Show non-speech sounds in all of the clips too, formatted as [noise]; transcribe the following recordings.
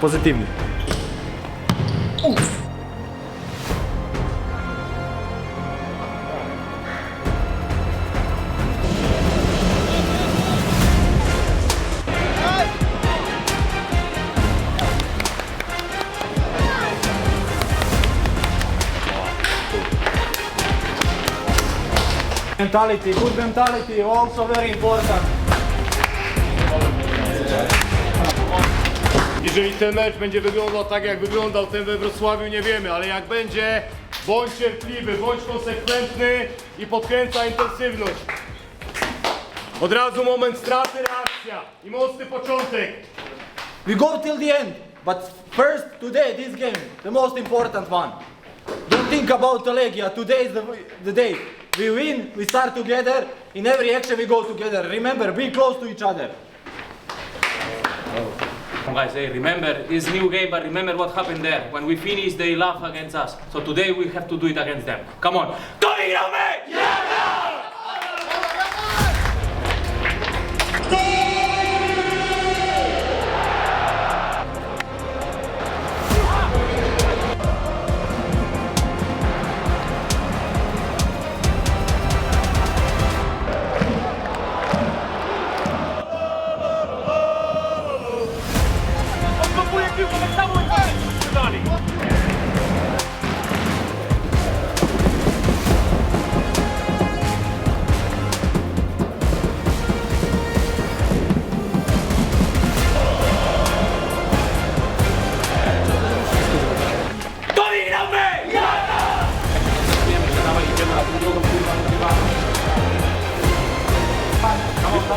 pozytywnie. Mentality, good mentality, also very important. Jeżeli ten mecz będzie wyglądał tak, jak wyglądał ten we Wrocławiu, nie wiemy, ale jak będzie, bądź cierpliwy, bądź konsekwentny i podkręca intensywność. Od razu moment straty, reakcja i mocny początek. We go till the end, but first today, this game, the most important one. Don't think about Legia. Today is the, the day. We win, we start together. In every action, we go together. Remember, be close to each other. Guys, hey, remember this new game, but remember what happened there. When we finish, they laugh against us. So today we have to do it against them. Come on. Dominamy! Dominamy!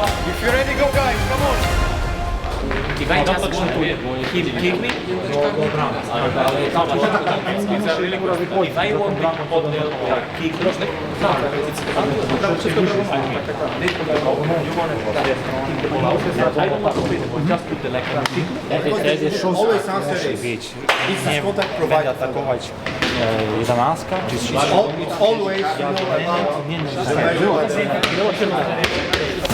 If you're ready, go guys, come on. If I just want to him kick me, it's a really good If I want to put the kick me, just put the leg and kick. Always answer is, is this contact provided? atakować e, jedenastka czy Al- It's always, you know, about the measurement. The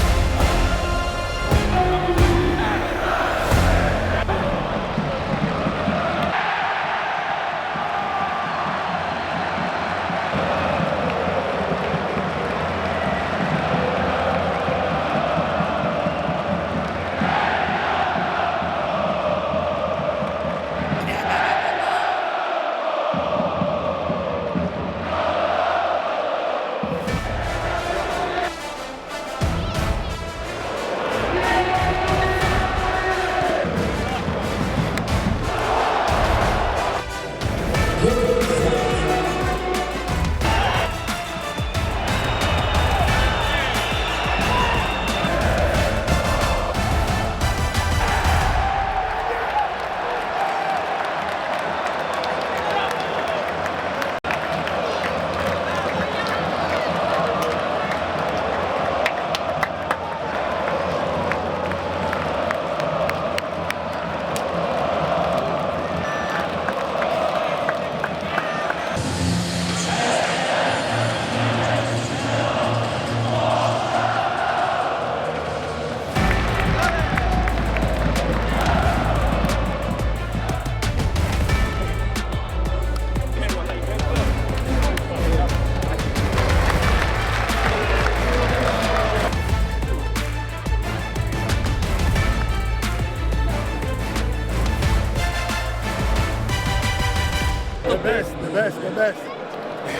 best, the best, the best.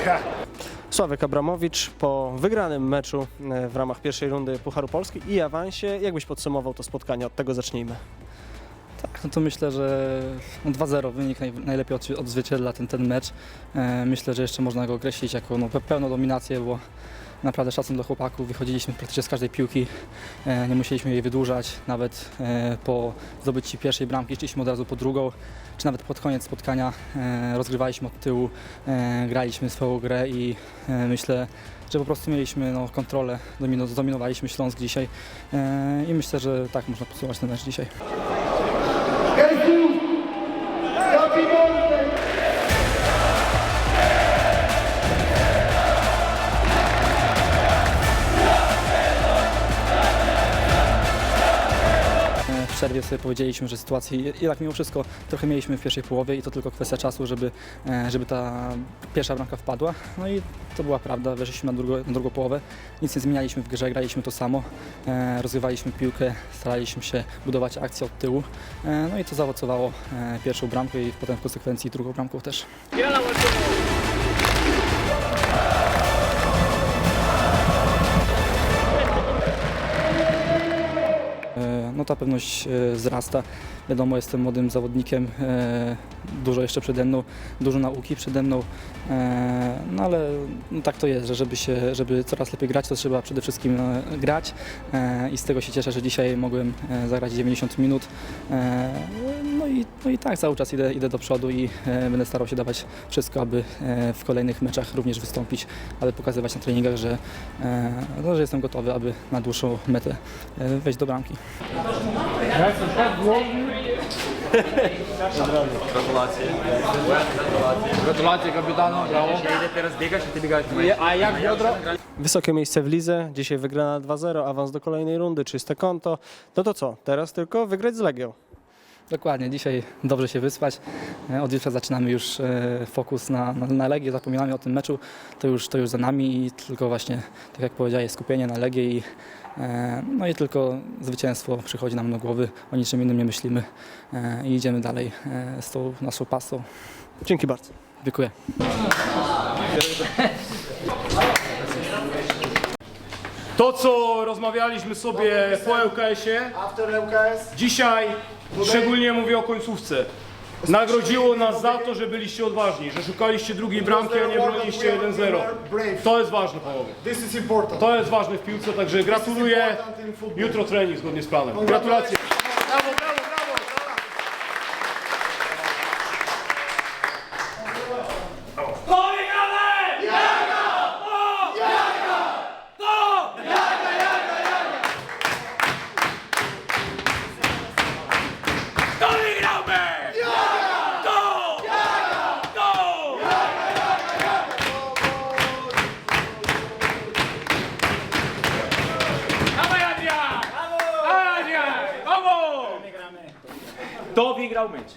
[laughs] Sławek Abramowicz po wygranym meczu e, w ramach pierwszej rundy Pucharu Polski i awansie. Jak byś podsumował to spotkanie? Od tego zacznijmy. Tak, no to myślę, że no 2-0 wynik naj, najlepiej odzwierciedla ten, ten mecz. E, myślę, że jeszcze można go określić jako no, pe- pełną dominację, bo naprawdę szacun dla chłopaków. Wychodziliśmy praktycznie z każdej piłki, e, nie musieliśmy jej wydłużać. Nawet e, po zdobyciu pierwszej bramki szliśmy od razu po drugą, czy nawet pod koniec spotkania e, rozgrywaliśmy od tyłu, graliśmy swoją grę i myślę, że po prostu mieliśmy no, kontrolę, domino, zdominowaliśmy Śląsk dzisiaj i myślę, że tak można podsumować ten mecz dzisiaj. Przerwie sobie powiedzieliśmy, że sytuacji jednak mimo wszystko trochę mieliśmy w pierwszej połowie i to tylko kwestia czasu, żeby, e, żeby ta pierwsza bramka wpadła. No i to była prawda, weszliśmy na, drugo, na drugą połowę, nic nie zmienialiśmy w grze, graliśmy to samo, e, rozgrywaliśmy piłkę, staraliśmy się budować akcję od tyłu, e, no i to zaowocowało pierwszą bramkę i potem w konsekwencji drugą bramką też. No ta pewność e, wzrasta. Wiadomo, jestem młodym zawodnikiem, e, dużo jeszcze przede mną, dużo nauki przede mną, e, no ale no tak to jest, że żeby, się, żeby coraz lepiej grać, to trzeba przede wszystkim grać i z tego się cieszę, że dzisiaj mogłem zagrać 90 minut. No i, no i tak cały czas idę, idę do przodu i e, będę starał się dawać wszystko, aby e, w kolejnych meczach również wystąpić, aby pokazywać na treningach, że, e, no, że jestem gotowy, aby na dłuższą metę e, wejść do bramki. Gratulacje kapitanu, brawo. A jak biodro? Wysokie miejsce w lidze, dzisiaj wygrana 2-0, awans do kolejnej rundy, czyste konto. No to co, teraz tylko wygrać z Legią. Dokładnie, dzisiaj dobrze się wyspać. E, Od jutra zaczynamy już e, fokus na, na, na Legię, zapominamy o tym meczu, to już, to już za nami i tylko właśnie, tak jak powiedziałeś, skupienie na Legię i e, no i tylko zwycięstwo przychodzi nam do głowy, o niczym innym nie myślimy i idziemy dalej z tą naszą pasą. Dzięki bardzo. Dziękuję. To, co rozmawialiśmy sobie po ŁKS-ie, dzisiaj szczególnie mówię o końcówce. Nagrodziło nas za to, że byliście odważni, że szukaliście drugiej bramki, a nie broniliście 1-0. To jest ważne, panowie. To jest ważne w piłce, także gratuluję. Jutro trening zgodnie z planem. Gratulacje. dowigrał myć.